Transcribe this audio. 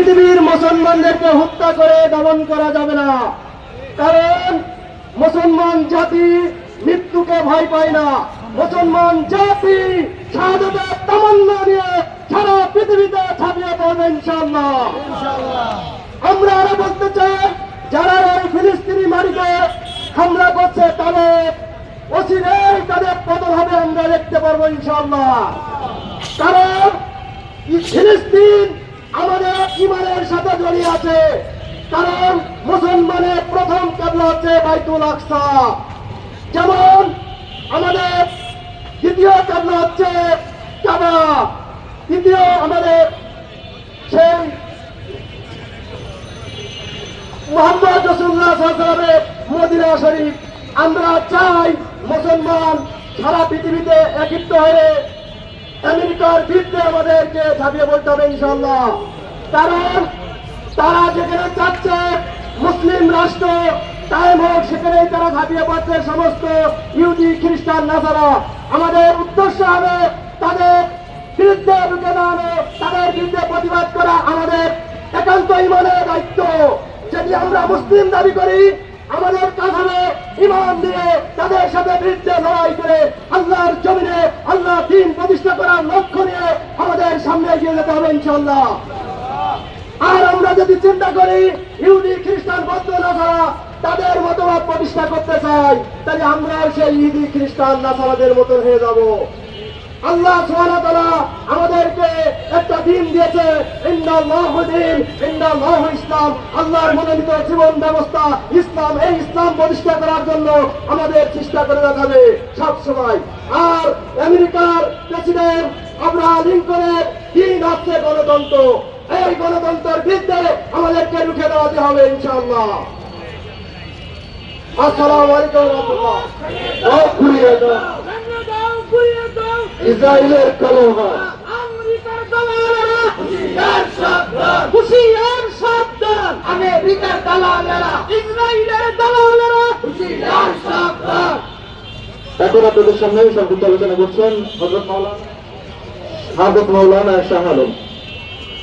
পৃথিবীর মুসলমানদেরকে হত্যা করে দমন করা যাবে না। কারণ মুসলমান জাতি মৃত্যুকে ভয় পায় না। মুসলমান জাতি শাহাদাতের তামান্না নিয়ে সারা পৃথিবীতে ছাপিয়ে পড়বে ইনশাআল্লাহ। আমরা আরও বলতে চাই, যারা এই ফিলিস্তিনি মাটিতে হামলা করছে তাদের অচিরেই তাদের হবে আমরা দেখতে পারব ইনশাআল্লাহ। কারণ এই ফিলিস্তিন আমাদের জড়িয়ে আছে। কারণ মুসলমানের প্রথম কাবলা হচ্ছে বাইতুল আকসা। যেমন আমাদের দ্বিতীয় কাবলা হচ্ছে কাবা। তৃতীয় আমাদের সেই মোহাম্মদ রসুল্লাহ সাল্লামের মদিনা শরীফ। আমরা চাই মুসলমান সারা পৃথিবীতে একত্র হয়ে আমেরিকার বিরুদ্ধে আমাদেরকে ঝাঁপিয়ে পড়তে হবে ইনশাল্লাহ কারণ তারা যেখানে চাচ্ছে, মুসলিম রাষ্ট্র টাইম হোক, সেখানেই তারা ঝাঁপিয়ে পড়ছে সমস্ত ইহুদি, খ্রিস্টান, নাসারা। আমাদের উদ্দেশ্য হবে তাদের বিরুদ্ধে রুখে দাঁড়ানো, তাদের বিরুদ্ধে প্রতিবাদ করা আমাদের একান্ত ইমানের দায়িত্ব। যদি আমরা মুসলিম দাবি করি, আমাদের কাজ ইমান দিয়ে তাদের সাথে বিরুদ্ধে লড়াই করে আল্লাহর জমিনে আল্লাহ দিন প্রতিষ্ঠা করার লক্ষ্য নিয়ে আমাদের সামনে এগিয়ে যেতে হবে ইনশাল্লাহ আর আমরা যদি চিন্তা করি, ইহুদি, খ্রিস্টান, বৌদ্ধ নাসারা তাদের মতবাদ প্রতিষ্ঠা করতে চাই তাহলে আমরা সেই ইহুদি, খ্রিস্টান, নাসারাদের মতো হয়ে যাব। আল্লাহ সুবহানাহু আমাদেরকে একটা দিন দিয়েছে, ইন্নাল্লাহু দিন, ইন্নাল্লাহু ইসলাম। আল্লাহর মনোনীত জীবন ব্যবস্থা, ইসলাম, এই ইসলাম প্রতিষ্ঠা করার জন্য আমাদের চেষ্টা করে দেখাবে সব সময়। আর আমেরিকার প্রেসিডেন্ট আমরা লিঙ্কনের দিন হচ্ছে গণতন্ত্র। এই গণতন্ত্রের বিরুদ্ধে আমাদেরকে রুখে দাঁড়াতে হবে ইনশাআল্লাহ। আসসালামু আলাইকুম রাহমাতুল্লাহ। ঘুরিয়ে দাও ভেঙে দাও। গুড়িয়ে দাও ইসরায়েলের কলমা। আমেরিকার দালালেরা। হুশিয়ার সাবধান। হুশিয়ার সাবধান। আমেরিকার দালালেরা। ইসরায়েলের দালালেরা। হুশিয়ার সাবধান। এখন আপনাদের সামনে সংক্ষিপ্ত আলোচনা করছেন মাওলানা হাজরত মাওলানা শাহ আলম।